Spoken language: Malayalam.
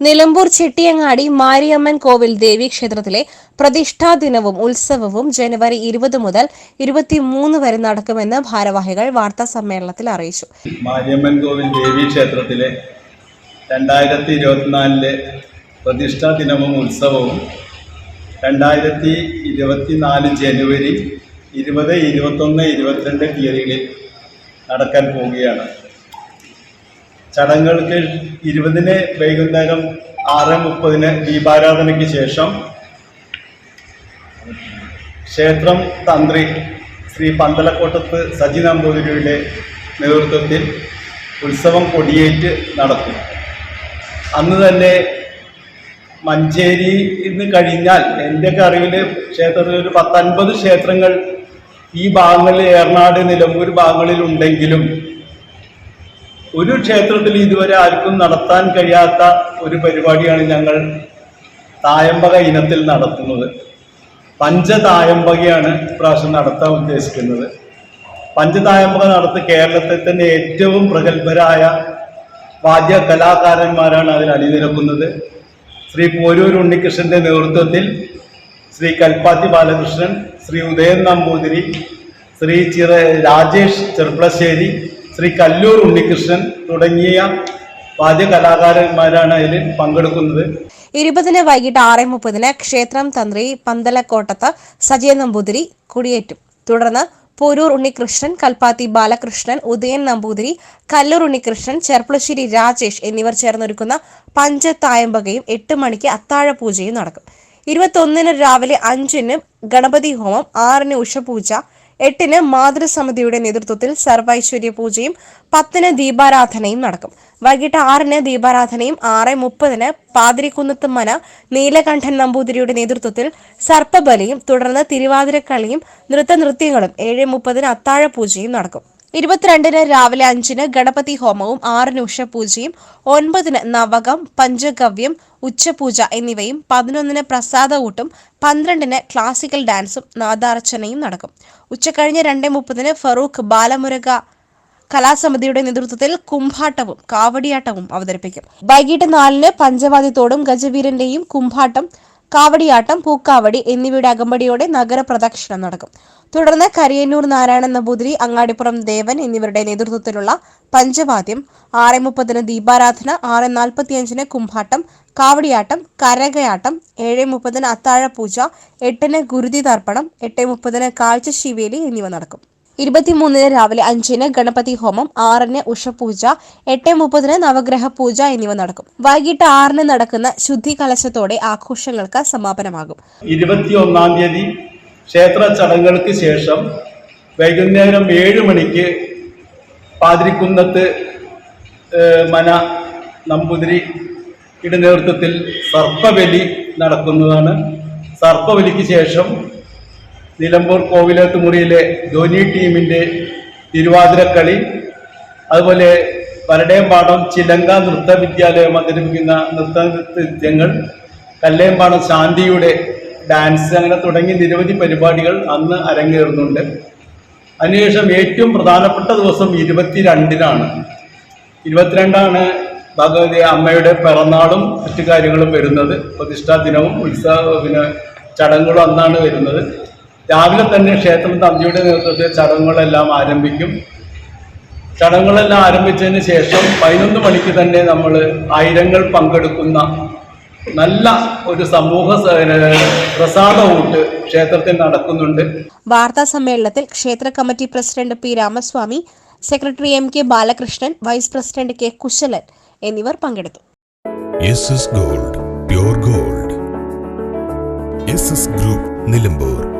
നിലമ്പൂർ ചെട്ടിയങ്ങാടി മാരിയമ്മൻ കോവിൽ ദേവി ക്ഷേത്രത്തിലെ പ്രതിഷ്ഠാ ദിനവും ഉത്സവവും ജനുവരി ഇരുപത് മുതൽ ഇരുപത്തിമൂന്ന് വരെ നടക്കുമെന്ന് ഭാരവാഹികൾ വാർത്താ സമ്മേളനത്തിൽ അറിയിച്ചു. മാരിയമ്മൻ കോവിൽ ദേവി ക്ഷേത്രത്തിലെ രണ്ടായിരത്തി ഇരുപത്തിനാലിലെ പ്രതിഷ്ഠാ ദിനവും ഉത്സവവും രണ്ടായിരത്തി ഇരുപത്തിനാല് ജനുവരി ഇരുപത് ഇരുപത്തൊന്ന് ഇരുപത്തിരണ്ട് തീയതികളിൽ നടക്കാൻ പോവുകയാണ്. ചടങ്ങുകൾക്ക് ഇരുപതിന് വൈകുന്നേരം ആറ് മുപ്പതിന് ദീപാരാധനയ്ക്ക് ശേഷം ക്ഷേത്രം തന്ത്രി ശ്രീ പന്തലക്കോട്ടത്ത് സജി നമ്പൂതിരിയുടെ നേതൃത്വത്തിൽ ഉത്സവം കൊടിയേറ്റ് നടക്കും. അന്ന് തന്നെ മഞ്ചേരി ഇന്ന് കഴിഞ്ഞാൽ എന്റെയൊക്കെ അറിവിൽ ക്ഷേത്രത്തിൽ ഒരു പത്തൻപത് ക്ഷേത്രങ്ങൾ ഈ ഭാഗങ്ങളിൽ ഏറനാട് നിലമ്പൂർ ഭാഗങ്ങളിൽ ഉണ്ടെങ്കിലും ഒരു ക്ഷേത്രത്തിൽ ഇതുവരെ ആർക്കും നടത്താൻ കഴിയാത്ത ഒരു പരിപാടിയാണ് ഞങ്ങൾ തായമ്പക ഇനത്തിൽ നടത്തുന്നത്. പഞ്ചതായമ്പകയാണ് ഇപ്രാവശ്യം നടത്താൻ ഉദ്ദേശിക്കുന്നത്. പഞ്ചതായമ്പക നടത്തി കേരളത്തിൽ തന്നെ ഏറ്റവും പ്രഗത്ഭരായ വാദ്യ കലാകാരന്മാരാണ് അതിൽ അണിനിരക്കുന്നത്. ശ്രീ പോരൂർ ഉണ്ണികൃഷ്ണന്റെ നേതൃത്വത്തിൽ ശ്രീ കൽപ്പാത്തി ബാലകൃഷ്ണൻ ശ്രീ ഉദയൻ നമ്പൂതിരി ശ്രീ ചിറ രാജേഷ് ചെർപ്പളശ്ശേരി ശ്രീ കല്ലൂർ ഉണ്ണികൃഷ്ണൻ തുടങ്ങിയ വാദ്യ കലാകാരന്മാരാണ് അതിൽ പങ്കെടുക്കുന്നത്. ഇരുപതിന് വൈകിട്ട് ആറ് മുപ്പതിന് ക്ഷേത്രം തന്ത്രി പന്തലക്കോട്ടത്ത് സജയ നമ്പൂതിരി കുടിയേറ്റും. തുടർന്ന് പോരൂർ ഉണ്ണികൃഷ്ണൻ കൽപ്പാത്തി ബാലകൃഷ്ണൻ ഉദയൻ നമ്പൂതിരി കല്ലൂർ ഉണ്ണികൃഷ്ണൻ ചെർപ്പുളശ്ശേരി രാജേഷ് എന്നിവർ ചേർന്നൊരുക്കുന്ന പഞ്ചത്തായമ്പകയും എട്ട് മണിക്ക് അത്താഴ പൂജയും നടക്കും. ഇരുപത്തൊന്നിന് രാവിലെ അഞ്ചിന് ഗണപതി ഹോമം ആറിന് ഉഷപൂജ എട്ടിന് മാതൃസമിതിയുടെ നേതൃത്വത്തിൽ സർവൈശ്വര്യ പൂജയും പത്തിന് ദീപാരാധനയും നടക്കും. വൈകിട്ട് ആറിന് ദീപാരാധനയും ആറ് മുപ്പതിന് പാതിരിക്കുന്നത്ത് മന നീലകണ്ഠൻ നമ്പൂതിരിയുടെ നേതൃത്വത്തിൽ സർപ്പബലിയും തുടർന്ന് തിരുവാതിരക്കളിയും നൃത്തനൃത്യങ്ങളും ഏഴ് മുപ്പതിന് അത്താഴ പൂജയും നടക്കും. ഇരുപത്തിരണ്ടിന് രാവിലെ അഞ്ചിന് ഗണപതി ഹോമവും ആറിന് ഉഷപൂജയും ഒൻപതിന് നവകം പഞ്ചഗവ്യം ഉച്ചപൂജ എന്നിവയും പതിനൊന്നിന് പ്രസാദ ഊട്ടും പന്ത്രണ്ടിന് ക്ലാസിക്കൽ ഡാൻസും നാദാർച്ചനയും നടക്കും. ഉച്ചകഴിഞ്ഞ് രണ്ട് മുപ്പതിന് ഫറൂഖ് ബാലമുരക കലാസമിതിയുടെ നേതൃത്വത്തിൽ കുംഭാട്ടവും കാവടിയാട്ടവും അവതരിപ്പിക്കും. വൈകിട്ട് നാലിന് പഞ്ചവാദ്യത്തോടും ഗജവീരന്റെയും കുംഭാട്ടം കാവടിയാട്ടം പൂക്കാവടി എന്നിവയുടെ അകമ്പടിയോടെ നഗര പ്രദക്ഷിണം നടക്കും. തുടർന്ന് കരിയന്നൂർ നാരായണൻ നമ്പൂതിരി അങ്ങാടിപ്പുറം ദേവൻ എന്നിവരുടെ നേതൃത്വത്തിലുള്ള പഞ്ചവാദ്യം ആറ് മുപ്പതിന് ദീപാരാധന ആറ് നാൽപ്പത്തിയഞ്ചിന് കുംഭാട്ടം കാവടിയാട്ടം കരകയാട്ടം ഏഴ് മുപ്പതിന് അത്താഴപൂജ എട്ടിന് ഗുരുതി തർപ്പണം എട്ട് മുപ്പതിന് കാഴ്ച ശിവേലി എന്നിവ നടക്കും. ഇരുപത്തിമൂന്നിന് രാവിലെ അഞ്ചിന് ഗണപതി ഹോമം ആറിന് ഉഷപൂജ എട്ട് മുപ്പതിന് നവഗ്രഹ പൂജ എന്നിവ നടക്കും. വൈകിട്ട് ആറിന് നടക്കുന്ന ശുദ്ധി കലശത്തോടെ ആഘോഷങ്ങൾക്ക് സമാപനമാകും. ഇരുപത്തി ഒന്നാം തീയതി ക്ഷേത്ര ചടങ്ങുകൾക്ക് ശേഷം വൈകുന്നേരം ഏഴ് മണിക്ക് പാതിരിക്കുന്നത്ത് മന നമ്പൂതിരിയുടെ നേതൃത്വത്തിൽ സർപ്പബലി നടക്കുന്നതാണ്. സർപ്പബലിക്ക് ശേഷം നിലമ്പൂർ കോവിലത്ത് മുറിയിലെ ധോനി ടീമിന്റെ തിരുവാതിരക്കളി അതുപോലെ വരടേമ്പാടം ചിലങ്ക നൃത്ത വിദ്യാലയം അവതരിപ്പിക്കുന്ന നൃത്ത നൃത്യങ്ങൾ കല്ലേമ്പാടം ശാന്തിയുടെ ഡാൻസ് അങ്ങനെ തുടങ്ങി നിരവധി പരിപാടികൾ അന്ന് അരങ്ങേറുന്നുണ്ട്. അതിനുശേഷം ഏറ്റവും പ്രധാനപ്പെട്ട ദിവസം ഇരുപത്തിരണ്ടിനാണ്. ഇരുപത്തിരണ്ടാണ് ഭഗവതി അമ്മയുടെ പിറന്നാളും മറ്റു കാര്യങ്ങളും വരുന്നത്. പ്രതിഷ്ഠാ ദിനവും ഉത്സവ പിന്നെ ചടങ്ങുകളും അന്നാണ് വരുന്നത്. രാവിലെ തന്നെ ക്ഷേത്രം തമ്പിയുടെ നേതൃത്വത്തിൽ ചടങ്ങുകളെല്ലാം ആരംഭിക്കും. ചടങ്ങുകളെല്ലാം ആരംഭിച്ചതിന് ശേഷം പതിനൊന്ന് മണിക്ക് തന്നെ നമ്മൾ ആയിരങ്ങൾ പങ്കെടുക്കുന്ന നല്ല ഒരു സമൂഹ പ്രസാദമുണ്ട് ക്ഷേത്രത്തിൽ നടക്കുന്നുണ്ട്. വാർത്താ സമ്മേളനത്തിൽ ക്ഷേത്ര committee president P Ramaswamy secretary M K Balakrishnan vice president K Kushalan എന്നിവർ പങ്കെടുത്തു. Gold pure gold. S S group Nilambur.